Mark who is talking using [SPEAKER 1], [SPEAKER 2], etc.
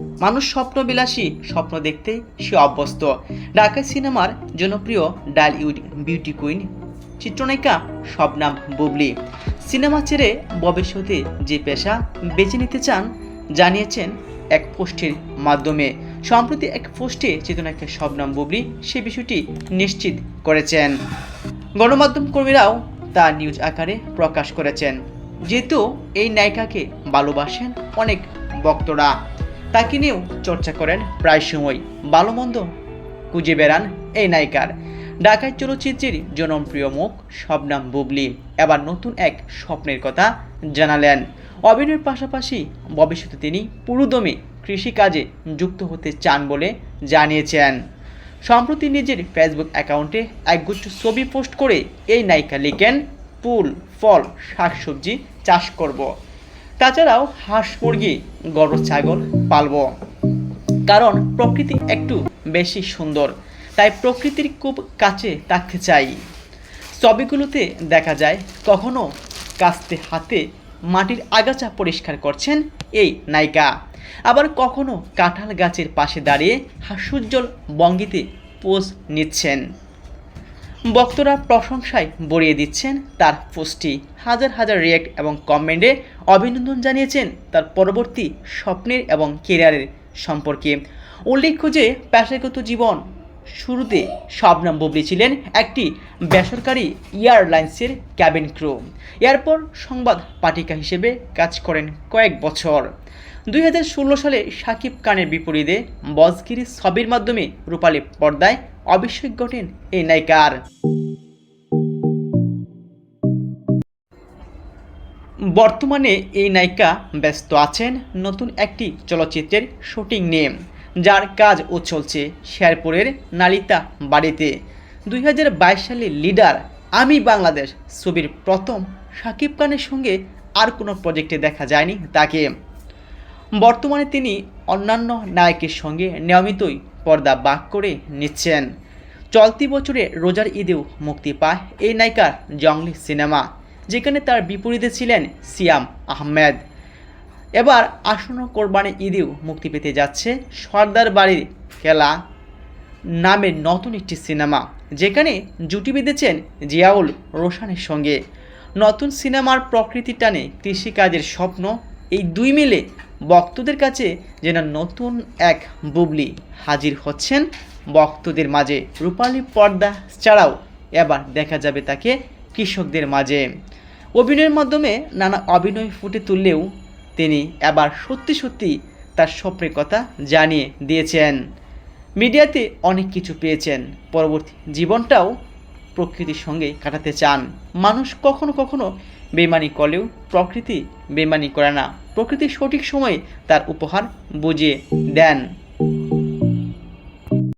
[SPEAKER 1] মানুষ স্বপ্নবিলাসী, স্বপ্ন দেখতে সে অভ্যস্ত। ঢাকা সিনেমার জনপ্রিয় ডাল ইউড বিউটি কুইন, চিত্রনায়িকা শবনাম বুবলি। সিনেমা ছেড়ে ভবিষ্যতে যে পেশা বেছে নিতে চান, জানিয়েছেন এক পোস্টের মাধ্যমে। সম্প্রতি এক পোস্টে চিত্রনায়িকা শবনাম বুবলি সে বিষয়টি নিশ্চিত করেছেন। গণমাধ্যম কর্মীরাও তা নিউজ আকারে প্রকাশ করেছেন। যেহেতু এই নায়িকাকে ভালোবাসেন অনেক ভক্তরা। তাকে নিয়েও চর্চা করেন প্রায় সময়। ভালো মন্দ খুঁজে বেড়ান এই নায়িকার। ঢাকায় চলচ্চিত্রের জনপ্রিয় মুখ শবনাম বুবলি। এবার নতুন এক স্বপ্নের কথা জানালেন। অভিনয়ের পাশাপাশি ভবিষ্যতে তিনি পুরোদমে কৃষিকাজে যুক্ত হতে চান বলে জানিয়েছেন। সম্প্রতি নিজের ফেসবুক অ্যাকাউন্টে একগুচ্ছ ছবি পোস্ট করে এই নায়িকা লিখেন, ফুল, ফল, শাকসবজি চাষ করব। তাছাড়াও হাঁস মুরগি গরু ছাগল, পালব। কারণ প্রকৃতি একটু বেশি সুন্দর, তাই প্রকৃতির খুব কাছে থাকতে চাই। ছবিগুলোতে দেখা যায়, কখনো কাস্তে হাতে মাটির আগাছা পরিষ্কার করছেন এই নায়িকা। আবার কখনো কাঁঠাল গাছের পাশে দাঁড়িয়ে হাস্যোজ্জ্বল বঙ্গিতে পোজ নিচ্ছেন। বক্তরা প্রশংসায় বড়িয়ে দিচ্ছেন তার পোস্টটি। হাজার হাজার রিয়েক্ট এবং কমেন্টে অভিনন্দন জানিয়েছেন তার পরবর্তী স্বপ্নের এবং কেরিয়ারের সম্পর্কে। উল্লেখ্য যে, পেশাগত জীবন শুরুতে শবনাম বুবলি ছিলেন একটি বেসরকারি এয়ারলাইন্সের ক্যাবিন ক্রু। এরপর সংবাদ পাঠিকা হিসেবে কাজ করেন কয়েক বছর। দুই হাজার ষোলো সালে শাকিব খানের বিপরীতে বজগিরি ছবির মাধ্যমে রূপালী পর্দায় অভিষেক ঘটেন এই নায়িকার। বর্তমানে এই নায়িকা ব্যস্ত আছেন নতুন একটি চলচ্চিত্রের শুটিং নিয়ে, যার কাজ ও চলছে শেরপুরের নালিতা বাড়িতে। দুই হাজার বাইশ সালে লিডার আমি বাংলাদেশ ছবির প্রথম শাকিব খানের সঙ্গে আর কোনো প্রজেক্টে দেখা যায়নি তাকে। বর্তমানে তিনি অন্যান্য নায়কের সঙ্গে নিয়মিতই পর্দা বাক করে নিচ্ছেন। চলতি বছরে রোজার ঈদেও মুক্তি পায় এই নায়িকার জংলি সিনেমা, যেখানে তার বিপরীতে ছিলেন সিয়াম আহমেদ। এবার আসন্ন কোরবানি ঈদেও মুক্তি পেতে যাচ্ছে সর্দার বাড়ির খেলা নামের নতুন একটি সিনেমা, যেখানে জুটি বেঁধেছেন জিয়াউল রোশানের সঙ্গে। নতুন সিনেমার প্রকৃতি টানে কৃষিকাজের স্বপ্ন এই দুই মিলে ভক্তদের কাছে যেন নতুন এক বুবলি হাজির হচ্ছেন। ভক্তদের মাঝে রূপালী পর্দা ছাড়াও এবার দেখা যাবে তাকে কৃষকদের মাঝে। অভিনয়ের মাধ্যমে নানা অভিনয় ফুটে তুললেও তিনি এবার সত্যি সত্যি তার স্বপ্নের কথা জানিয়ে দিয়েছেন। মিডিয়াতে অনেক কিছু পেয়েছেন। পরবর্তী জীবনটাও প্রকৃতির সঙ্গে কাটাতে চান। মানুষ কখনো কখনো বেমানি করলেও প্রকৃতি বেমানি করে না। প্রকৃতি সঠিক সময়ে তার উপহার বুঝিয়ে দেন।